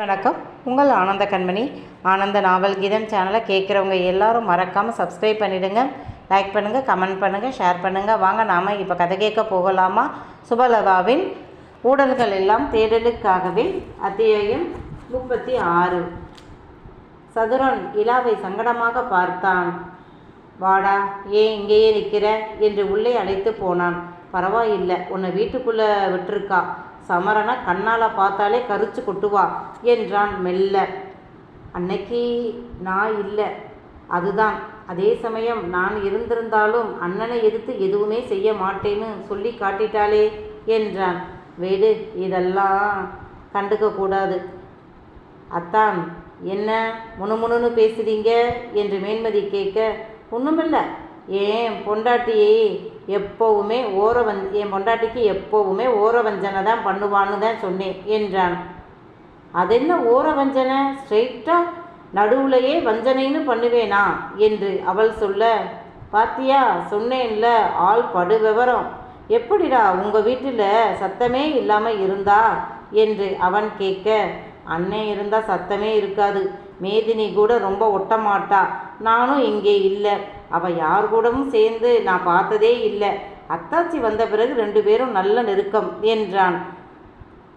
வணக்கம். உங்கள் ஆனந்த கண்மணி. ஆனந்த நாவல் கீதம் சேனலை கேட்குறவங்க எல்லாரும் மறக்காமல் சப்ஸ்கிரைப் பண்ணிவிடுங்க லைக் பண்ணுங்கள் கமெண்ட் பண்ணுங்கள் ஷேர் பண்ணுங்கள் வாங்க நாம் இப்போ கதை கேட்க போகலாமா? சுபலதாவின் ஊடல்கள் எல்லாம் தேடலுக்காகவே அத்தியாயம் முப்பத்தி ஆறு. சதுரன் இலாவை சங்கடமாக பார்த்தான். வாடா ஏன் இங்கேயே நிற்கிற என்று உள்ளே அழைத்து போனான். பரவாயில்லை உன்னை வீட்டுக்குள்ளே விட்டுருக்கா. சமரனை கண்ணால் பார்த்தாலே கரிச்சு கொட்டுவா என்றான் மெல்ல. அன்னைக்கு நான் இல்லை. அதுதான். அதே சமயம் நான் இருந்திருந்தாலும் அண்ணனை எதிர்த்து எதுவுமே செய்ய மாட்டேன்னு சொல்லி காட்டிட்டாளே என்றான். வேடு இதெல்லாம் கண்டுக்க கூடாது. அத்தான் என்ன முணுமுணுன்னு பேசுறீங்க? என்று மேன்மதி கேட்க ஒன்றுமில்லை ஏன் பொண்டாட்டி எப்போவுமே ஓர வந் என் பொண்டாட்டிக்கு எப்போவுமே ஓர வஞ்சனை தான் பண்ணுவான்னு தான் சொன்னேன் என்றான். அது என்ன ஓர வஞ்சனை ஸ்ட்ரெயிட்டாக நடுவுலையே வஞ்சனைன்னு பண்ணுவேனா? என்று அவள் சொல்ல பாத்தியா சொன்னேன்ல ஆள் படு விவரம் எப்படிடா உங்கள் வீட்டில் சத்தமே இல்லாமல் இருந்தா? என்று அவன் கேட்க அண்ணன் இருந்தால் சத்தமே இருக்காது. மேதினி கூட ரொம்ப ஒட்ட மாட்டா நானும் இங்கே இல்லை. அவள் யார் கூடவும் சேர்ந்து நான் பார்த்ததே இல்லை. அத்தாச்சி வந்த பிறகு ரெண்டு பேரும் நல்ல நெருக்கம் என்றான்.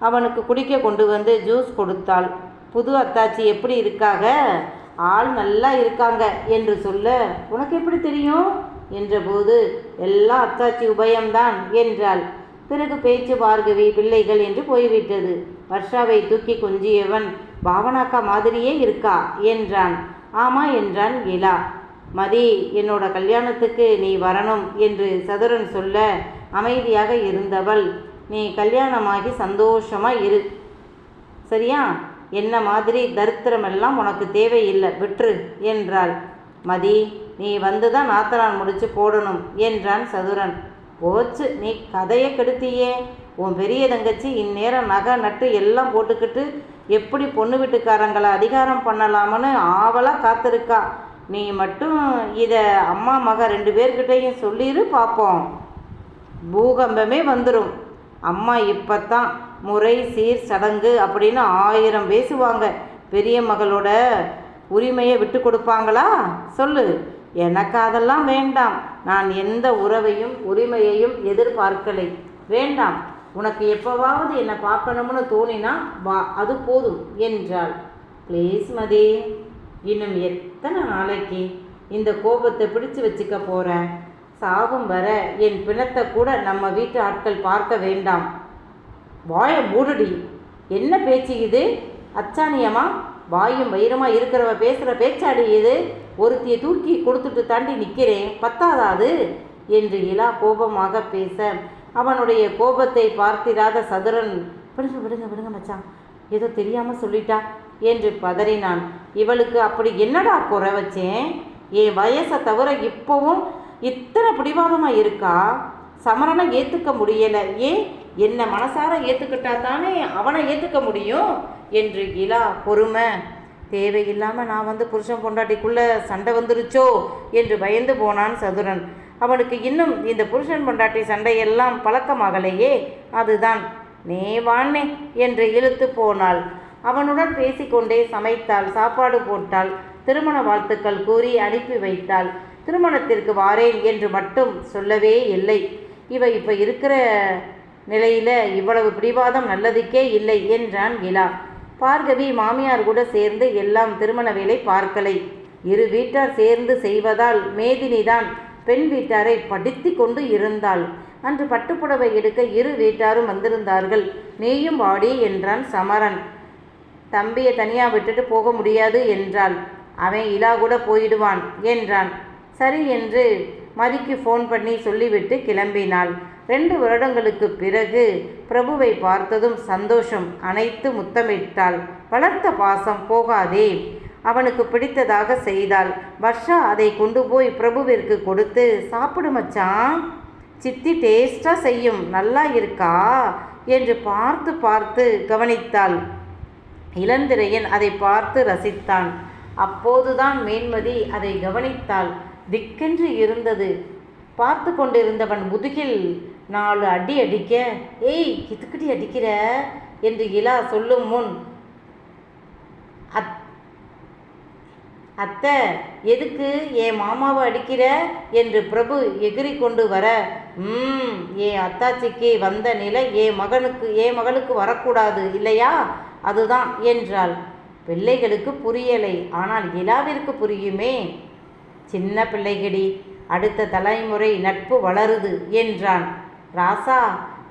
அவனுக்கு குடிக்க கொண்டு வந்து ஜூஸ் கொடுத்தாள். புது அத்தாச்சி எப்படி இருக்காக? ஆள் நல்லா இருக்காங்க என்று சொல்ல உனக்கு எப்படி தெரியும்? என்றபோது எல்லாம் அத்தாச்சி உபயம்தான் என்றாள். பிறகு பேச்சு பார்கவி பிள்ளைகள் என்று போய்விட்டது. வர்ஷாவை தூக்கி கொஞ்சியவன் பாவனாக்கா மாதிரியே இருக்கா? என்றான். ஆமா என்றான் இலா மதி என்னோட கல்யாணத்துக்கு நீ வரணும் என்று சதுரன் சொல்ல அமைதியாக இருந்தவள். நீ கல்யாணமாகி சந்தோஷமாக இரு. சரியா? என்ன மாதிரி தரித்திரமெல்லாம் உனக்கு தேவையில்லை விட்டுரு என்றாள். மதி நீ வந்து தான் நாத்தனான் முடிச்சு போடணும் என்றான் சதுரன். போச்சு நீ கதையை கெடுத்தியே. உன் பெரிய தங்கச்சி இந்நேரம் நகை நட்டு எல்லாம் போட்டுக்கிட்டு எப்படி பொண்ணு வீட்டுக்காரங்களை அதிகாரம் பண்ணலாம்னு ஆவலாக காத்திருக்கா. நீ மட்டும் இதை அம்மா மக ரெண்டு பேர்கிட்டையும் சொல்லிடு பார்ப்போம் பூகம்பமே வந்துடும் அம்மா இப்போத்தான் முறை சீர் சடங்கு அப்படின்னு ஆயிரம் பேசுவாங்க. பெரிய மகளோட உரிமையை விட்டு கொடுப்பாங்களா? சொல்லு. எனக்கு அதெல்லாம் வேண்டாம். நான் எந்த உறவையும் உரிமையையும் எதிர்பார்க்கலை. வேண்டாம். உனக்கு எப்போவாவது என்னை பார்க்கணும்னு தோணினா வா அது போதும் என்றாள். ப்ளீஸ் மதி இன்னும் எத்தனை நாளைக்கு இந்த கோபத்தை பிடிச்சு வச்சுக்க போகிற சாகும் வர என் பிணத்தை கூட நம்ம வீட்டு ஆட்கள் பார்க்க வேண்டாம். வாய மூடுடி. என்ன பேச்சு இது? அச்சானியமா வாயும் வயிறுமா இருக்கிறவ பேசுகிற பேச்சாடி இது? ஒருத்தியை தூக்கி கொடுத்துட்டு தாண்டி நிற்கிறேன் பத்தாதாது என்று இலா கோபமாக பேச அவனுடைய கோபத்தை பார்த்திராத சதுரன் விடுங்க விடுங்க விடுங்க மச்சான். ஏதோ தெரியாமல் சொல்லிட்டா? என்று பதறினான். இவளுக்கு அப்படி என்னடா குறை வச்சேன்? என் வயசை தவிர இப்போவும் இத்தனை பிடிவாதமாக இருக்கா? சமரனை ஏற்றுக்க முடியலை. ஏன் என்னை மனசார ஏற்றுக்கிட்டா தானே அவனை ஏற்றுக்க முடியும்? என்று இலா பொறுமை. தேவையில்லாமல் நான் வந்து புருஷன் பொண்டாட்டிக்குள்ளே சண்டை வந்துருச்சோ? என்று பயந்து போனான் சதுரன். அவனுக்கு இன்னும் இந்த புருஷன் பொண்டாட்டி சண்டையெல்லாம் பழக்கமாகலையே அதுதான். நே வாண்ணே என்று இழுத்து போனாள். அவனுடன் பேசிக்கொண்டே சமைத்தாள் சாப்பாடு போட்டாள் திருமண வாழ்த்துக்கள் கூறி அனுப்பி வைத்தாள். திருமணத்திற்கு வாரேன் என்று மட்டும் சொல்லவே இல்லை. இவ இப்போ இருக்கிற நிலையில் இவ்வளவு பிடிவாதம் நல்லதுக்கே இல்லை என்றான் இலா. பார்கவி மாமியார் கூட சேர்ந்து எல்லாம் திருமண வேலை பார்க்கலை. இரு வீட்டார் சேர்ந்து செய்வதால் மேதினிதான் பெண் வீட்டாரை படித்து கொண்டு இருந்தாள். அன்று பட்டுப்புடவை எடுக்க இரு வீட்டாரும் வந்திருந்தார்கள். நீயும் வாடி என்றான் சமரன். தம்பியை தனியாக விட்டுட்டு போக முடியாது என்றாள். அவன் இலா கூட போயிடுவான் என்றான். சரி என்று மதிக்கு ஃபோன் பண்ணி சொல்லிவிட்டு கிளம்பினாள். ரெண்டு வருடங்களுக்கு பிறகு பிரபுவை பார்த்ததும் சந்தோஷம் அனைத்து முத்தமிட்டாள். வளர்த்த பாசம் போகாதே அவனுக்கு பிடித்ததாக செய்தாள். வர்ஷா அதை கொண்டு போய் பிரபுவிற்கு கொடுத்து சாப்பிடு மச்சான். சித்தி டேஸ்டாக செய்யும். நல்லா இருக்கா? என்று பார்த்து பார்த்து கவனித்தாள். இளந்திரையன் அதை பார்த்து ரசித்தான். அப்போதுதான் மேன்மதி அதை கவனித்தாள். திக்கென்று இருந்தது. பார்த்து கொண்டிருந்தவன் முதுகில் நாலு அடி அடிக்க ஏய் இதுக்கிட்டி அடிக்கிற? என்று இலா சொல்லும் முன் அத் அத்தை எதுக்கு என் மாமாவை அடிக்கிற? என்று பிரபு எகிரி கொண்டு வர ம் என் அத்தாச்சிக்கு வந்த நிலை என் மகனுக்கு என் மகளுக்கு வரக்கூடாது இல்லையா? அதுதான் என்றாள். பிள்ளைகளுக்கு புரியலை ஆனால் இலாவிற்கு புரியுமே. சின்ன பிள்ளைகடி அடுத்த தலைமுறை நட்பு வளருது என்றான். ராசா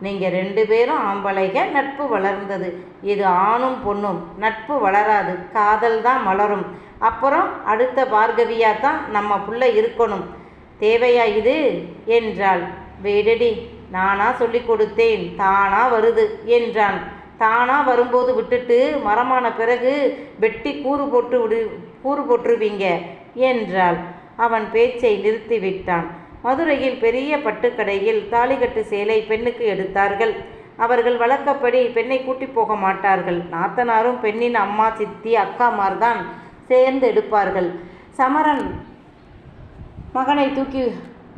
நீங்கள் ரெண்டு பேரும் ஆம்பளைக நட்பு வளர்ந்தது. இது ஆணும் பொண்ணும் நட்பு வளராது காதல் தான் மலரும். அப்புறம் அடுத்த பார்கவியாக தான் நம்ம புள்ள இருக்கணும். தேவையா இது? என்றாள். வேடடி நானா சொல்லி கொடுத்தேன் தானா வருது என்றான். தானா வரும்போது விட்டுட்டு மரமான பிறகு வெட்டி கூறு போட்டு விடு கூறு போட்டுருவீங்க என்றாள். அவன் பேச்சை நிறுத்திவிட்டான் மதுரையில் பெரிய பட்டுக்கடையில் தாலிகட்டு சேலை பெண்ணுக்கு எடுத்தார்கள். அவர்கள் வழக்கப்படி பெண்ணை கூட்டி போக மாட்டார்கள். நாத்தனாரும் பெண்ணின் அம்மா சித்தி அக்காமார்தான் சேர்ந்து எடுப்பார்கள். சமரன் மகனை தூக்கி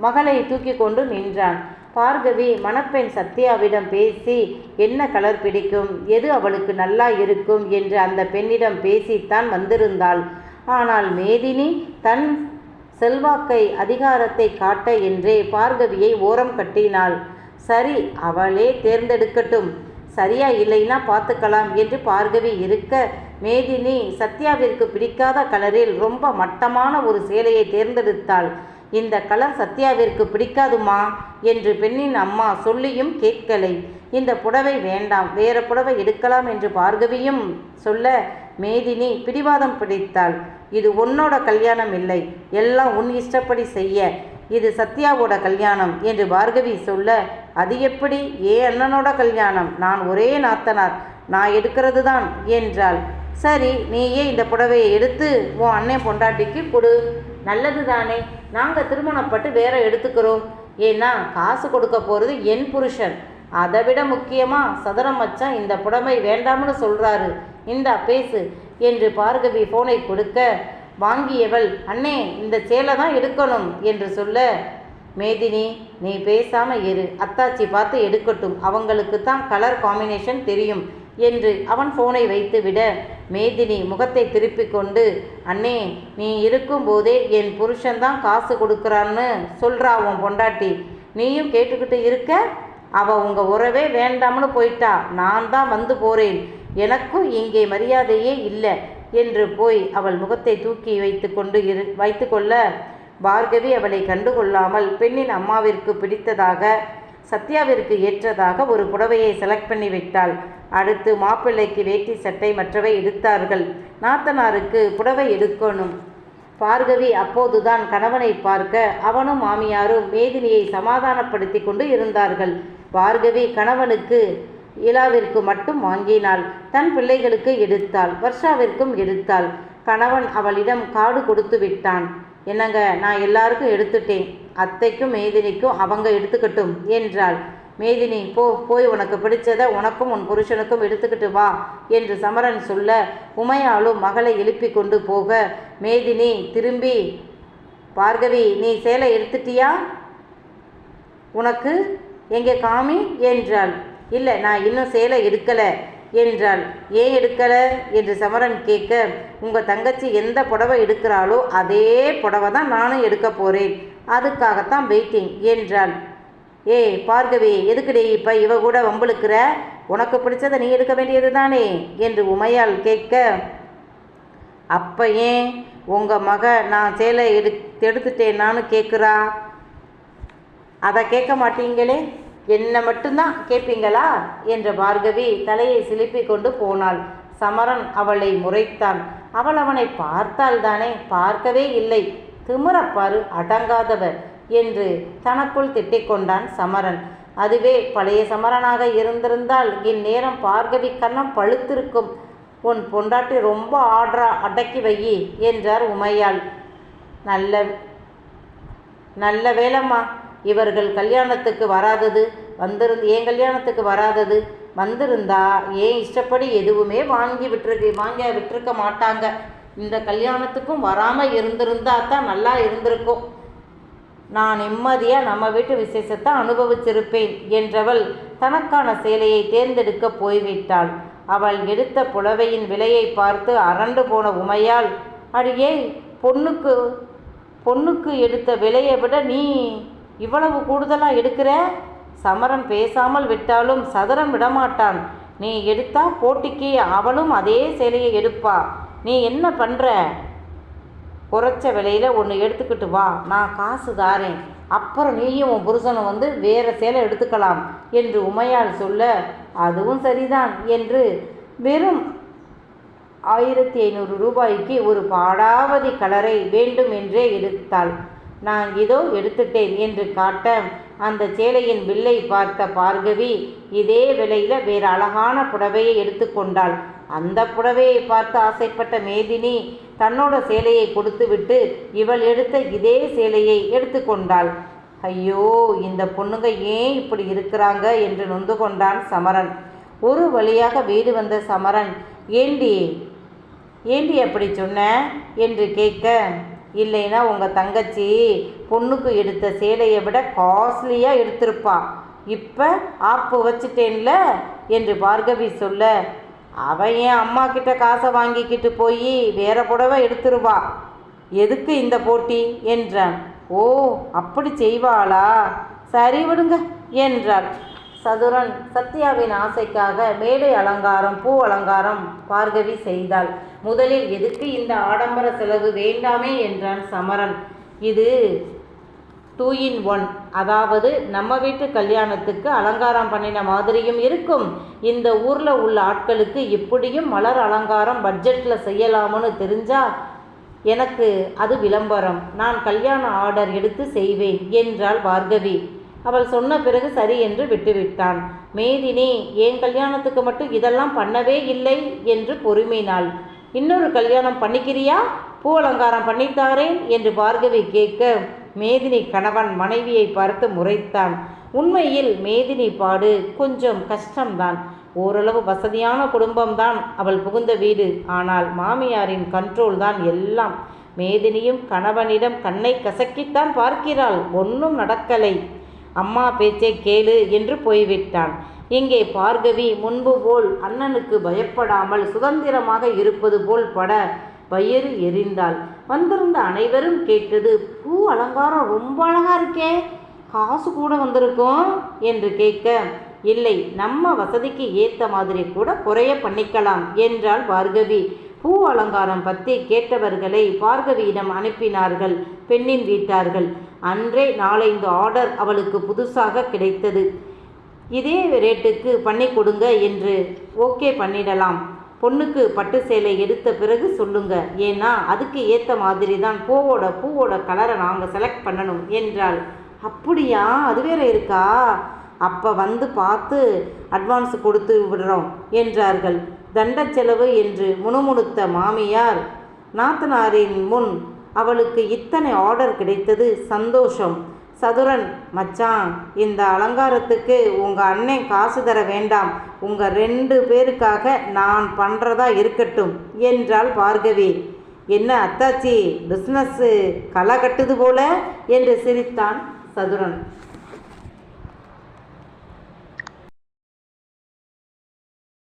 மகளை தூக்கி கொண்டு நின்றான். பார்கவி மணப்பெண் சத்யாவிடம் பேசி என்ன கலர் பிடிக்கும்? எது அவளுக்கு நல்லா இருக்கும்? என்று அந்த பெண்ணிடம் பேசித்தான் வந்திருந்தாள். ஆனால் மேதினி தன் செல்வாக்கை அதிகாரத்தை காட்ட என்றே பார்கவியை ஓரம் கட்டினாள். சரி அவளே தேர்ந்தெடுக்கட்டும். சரியா இல்லைன்னா பார்த்துக்கலாம் என்று பார்கவி இருக்க மேதினி சத்யாவிற்கு பிடிக்காத கலரில் ரொம்ப மட்டமான ஒரு சேலையை தேர்ந்தெடுத்தாள். இந்த கலர் சத்யாவிற்கு பிடிக்காதுமா? என்று பெண்ணின் அம்மா சொல்லியும் கேட்கலை. இந்த புடவை வேண்டாம் வேற புடவை எடுக்கலாம் என்று பார்கவியும் சொல்ல மேதினி பிடிவாதம் பிடித்தாள். இது உன்னோட கல்யாணம் இல்லை. எல்லாம் உன் இஷ்டப்படி செய்ய. இது சத்யாவோட கல்யாணம் என்று பார்கவி சொல்ல அது எப்படி? ஏ அண்ணனோட கல்யாணம். நான் ஒரே நாத்தனார். நான் எடுக்கிறது தான் என்றாள். சரி நீயே இந்த புடவையை எடுத்து உன் அண்ணன் பொண்டாட்டிக்கு கொடு. நல்லது தானே நாங்கள் திருமணப்பட்டு வேற எடுத்துக்கிறோம். ஏன்னா காசு கொடுக்க போகிறது என் புருஷன். அதை விட முக்கியமாக சதுரம் மச்சான் இந்த புடவை வேண்டாம்னு சொல்கிறாரு இந்தா பேசு. என்று பார்கவி ஃபோனை கொடுக்க வாங்கியவள் அண்ணே இந்த சேலை தான் எடுக்கணும் என்று சொல்ல மேதினி நீ பேசாம இரு. அத்தாச்சி பார்த்து எடுக்கட்டும். அவங்களுக்கு தான் கலர் காம்பினேஷன் தெரியும் என்று அவன் ஃபோனை வைத்துவிட மேதினி முகத்தை திருப்பி கொண்டு அண்ணே நீ இருக்கும்போதே என் புருஷன்தான் காசு கொடுக்குறான்னு சொல்கிறா உன் பொண்டாட்டி. நீயும் கேட்டுக்கிட்டு இருக்க? அவள் உங்கள் உறவே வேண்டாம்னு போயிட்டா. நான் தான் வந்து போகிறேன் எனக்கும் இங்கே மரியாதையே இல்லை என்று போய் அவள் முகத்தை தூக்கி வைத்துக்கொண்டு இரு வைத்துக்கொள்ள பார்கவி அவளை கண்டுகொள்ளாமல் பெண்ணின் அம்மாவிற்கு பிடித்ததாக சத்யாவிற்கு ஏற்றதாக ஒரு புடவையை செலக்ட் பண்ணி விட்டாள். அடுத்து மாப்பிள்ளைக்கு வேட்டி சட்டை மற்றவை எடுத்தார்கள். நாத்தனாருக்கு புடவை எடுக்கணும். பார்கவி அப்போதுதான் கணவனை பார்க்க அவனும் மாமியாரும் மேதினியை சமாதானப்படுத்தி கொண்டு இருந்தார்கள். பார்கவி கணவனுக்கு இலாவிற்கு மட்டும் வாங்கினாள். தன் பிள்ளைகளுக்கு எடுத்தாள். வர்ஷாவிற்கும் எடுத்தாள். கணவன் அவளிடம் காடு கொடுத்து விட்டான். என்னங்க நான் எல்லாருக்கும் எடுத்துட்டேன். அத்தைக்கும் மேதினிக்கும் அவங்க எடுத்துக்கட்டும் என்றாள். மேதினி போ போய் உனக்கு பிடிச்சதை உனக்கும் உன் புருஷனுக்கும் எடுத்துக்கிட்டு வா என்று சமரன் சொல்ல உமையாலும் மகளை எழுப்பி கொண்டு போக மேதினி திரும்பி பார்கவி நீ சேலை எடுத்துட்டியா? உனக்கு? எங்கே காமி? என்றாள். இல்லை நான் இன்னும் சேலை எடுக்கலை என்றாள். ஏன் எடுக்கலை? என்று சமரன் கேட்க உங்கள் தங்கச்சி எந்த புடவை எடுக்கிறாளோ அதே புடவை தான் நானும் எடுக்க போகிறேன் அதுக்காகத்தான் வெயிட்டிங் என்றாள். ஏய் பார்கவி எதுக்குடி இப்போ இவ கூட வம்புழுக்கிற? உனக்கு பிடிச்சதை நீ எடுக்க வேண்டியது தானே என்று உமையால் கேட்க அப்போ ஏன் உங்கள் மக நான் சேலை எடு நானும் கேட்குறா? அதை கேட்க மாட்டீங்களே? என்னை மட்டும்தான் கேட்பீங்களா? என்ற பார்கவி தலையை சிலுப்பிக் கொண்டு போனாள். சமரன் அவளை முறைத்தான். அவள் அவனை பார்த்தால் தானே பார்க்கவே இல்லை. திமிரப்பாரு அடங்காதவர் என்று தனக்குள் திட்டிக்கொண்டான் சமரன். அதுவே பழைய சமரனாக இருந்திருந்தால் இந்நேரம் பார்கவி கண்ணம் பழுத்திருக்கும். உன் பொண்டாட்டி ரொம்ப ஆடுறா அடக்கி வையி என்றார் உமையாள். நல்ல நல்ல வேலைம்மா இவர்கள் கல்யாணத்துக்கு வராதது வந்திருந்து ஏன் கல்யாணத்துக்கு வராதது வந்திருந்தா ஏன் இஷ்டப்படி எதுவுமே வாங்கி விட்டுருக்கு வாங்க விட்டுருக்க மாட்டாங்க. இந்த கல்யாணத்துக்கும் வராமல் இருந்திருந்தா தான் நல்லா இருந்திருக்கும். நான் நிம்மதியாக நம்ம வீட்டு விசேஷத்தை அனுபவிச்சிருப்பேன் என்றவள் தனக்கான சேலையை தேர்ந்தெடுக்க போய்விட்டாள். அவள் எடுத்த புலவையின் விலையை பார்த்து அரண்டு போன உமையால் அடியே பொண்ணுக்கு பொண்ணுக்கு எடுத்த விலையை விட நீ இவ்வளவு கூடுதலாக எடுக்கிற? சமரன் பேசாமல் விட்டாலும் சதுரன் விடமாட்டான். நீ எடுத்தா போட்டிக்கு அவளும் அதே சேலையை எடுப்பா. நீ என்ன பண்ணுற குறைச்ச விலையில் ஒன்று எடுத்துக்கிட்டு வா. நான் காசு தாரேன். அப்புறம் நீயும் உன் புருஷனும் வந்து வேறு சேலை எடுத்துக்கலாம் என்று உமையால் சொல்ல அதுவும் சரிதான் என்று வெறும் ஆயிரத்தி ஐநூறு ரூபாய்க்கு ஒரு பாடாவதி கலரை வேண்டும் என்றே எடுத்தாள். நான் இதோ எடுத்துட்டேன் என்று காட்ட அந்த சேலையின் வில்லை பார்த்த பார்கவி இதே விலையில் வேறு அழகான புடவையை எடுத்துக்கொண்டாள் அந்த புடவையை பார்த்து ஆசைப்பட்ட மேதினி தன்னோட சேலையை கொடுத்துவிட்டு இவள் எடுத்த இதே சேலையை எடுத்துக்கொண்டாள் ஐயோ இந்த பொண்ணுங்க ஏன் இப்படி இருக்கிறாங்க என்று நொந்து கொண்டான் சமரன். ஒரு வழியாக வீடு வந்த சமரன் ஏண்டி ஏண்டி அப்படி சொன்ன? என்று கேட்க இல்லைன்னா உங்கள் தங்கச்சி பொண்ணுக்கு எடுத்த சேலையை விட காஸ்ட்லியாக எடுத்திருப்பா. இப்போ ஆப்பு வச்சுட்டேன்ல என்று பார்கவி சொல்ல அவன் என் அம்மா கிட்ட காசை வாங்கிக்கிட்டு போய் வேற புடவை எடுத்துருவா? எதுக்கு இந்த போட்டி? என்றான். ஓ அப்படி செய்வாளா? சரி விடுங்க என்றாள். சதுரன் சத்யாவின் ஆசைக்காக மேடை அலங்காரம் பூ அலங்காரம் பார்கவி செய்தாள். முதலில் எதுக்கு இந்த ஆடம்பர செலவு வேண்டாமே என்றான் சமரன். இது டூ இன் ஒன் அதாவது நம்ம வீட்டு கல்யாணத்துக்கு அலங்காரம் பண்ணின மாதிரியும் இருக்கும். இந்த ஊரில் உள்ள ஆட்களுக்கு இப்படியும் மலர் அலங்காரம் பட்ஜெட்டில் செய்யலாம்னு தெரிஞ்சா எனக்கு அது விளம்பரம். நான் கல்யாண ஆர்டர் எடுத்து செய்வேன் என்றாள் பார்கவி. அவள் சொன்ன பிறகு சரி என்று விட்டுவிட்டான். மேதினி என் கல்யாணத்துக்கு மட்டும் இதெல்லாம் பண்ணவே இல்லை என்று பொறுமினாள். இன்னொரு கல்யாணம் பண்ணிக்கிறியா? பூ அலங்காரம் பண்ணித்தாரேன் என்று பார்கவி கேட்க மேதினி கணவன் மனைவியை பார்த்து முறைத்தான். உண்மையில் மேதினி பாடு கொஞ்சம் கஷ்டம்தான். ஓரளவு வசதியான குடும்பம்தான் அவள் புகுந்த வீடு. ஆனால் மாமியாரின் கண்ட்ரோல் தான் எல்லாம். மேதினியும் கணவனிடம் கண்ணை கசக்கித்தான் பார்க்கிறாள். ஒன்றும் நடக்கலை. அம்மா பேச்சை கேளு என்று போய்விட்டான். இங்கே பார்கவி முன்பு போல் அண்ணனுக்கு பயப்படாமல் சுதந்திரமாக இருப்பது போல் பட வயிறு எரிந்தாள். வந்திருந்த அனைவரும் கேட்டது பூ அலங்காரம் ரொம்ப அழகா இருக்கே காசு கூட வந்திருக்கும்? என்று கேட்க இல்லை நம்ம வசதிக்கு ஏற்ற மாதிரி கூட குறைய பண்ணிக்கலாம் என்றாள் பார்கவி. பூ அலங்காரம் பற்றி கேட்டவர்களை பார்கவியிடம் அனுப்பினார்கள் பெண்ணின் வீட்டார்கள். அன்றே நாலைந்து ஆர்டர் அவளுக்கு புதுசாக கிடைத்தது. இதே ரேட்டுக்கு பண்ணி கொடுங்க என்று ஓகே பண்ணிடலாம். பொண்ணுக்கு பட்டு சேலை எடுத்த பிறகு சொல்லுங்க. ஏன்னா அதுக்கு ஏற்ற மாதிரி தான் பூவோட பூவோட கலரை நாங்கள் செலக்ட் பண்ணணும் என்றாள். அப்படியா? அது வேற இருக்கா? அப்போ வந்து பார்த்து அட்வான்ஸ் கொடுத்து விடுறோம் என்றார்கள். தண்ட செலவு என்று முணுமுணுத்த மாமியார் நாத்தனாரின் முன் அவளுக்கு இத்தனை ஆர்டர் கிடைத்தது சந்தோஷம். சதுரன் மச்சான் இந்த அலங்காரத்துக்கு உங்கள் அண்ணன் காசு தர வேண்டாம். உங்கள் ரெண்டு பேருக்காக நான் பண்ணுறதா இருக்கட்டும் என்றாள் பார்கவி. என்ன அத்தாச்சி பிஸ்னஸ்ஸு களை கட்டுது போல என்று சிரித்தான் சதுரன்.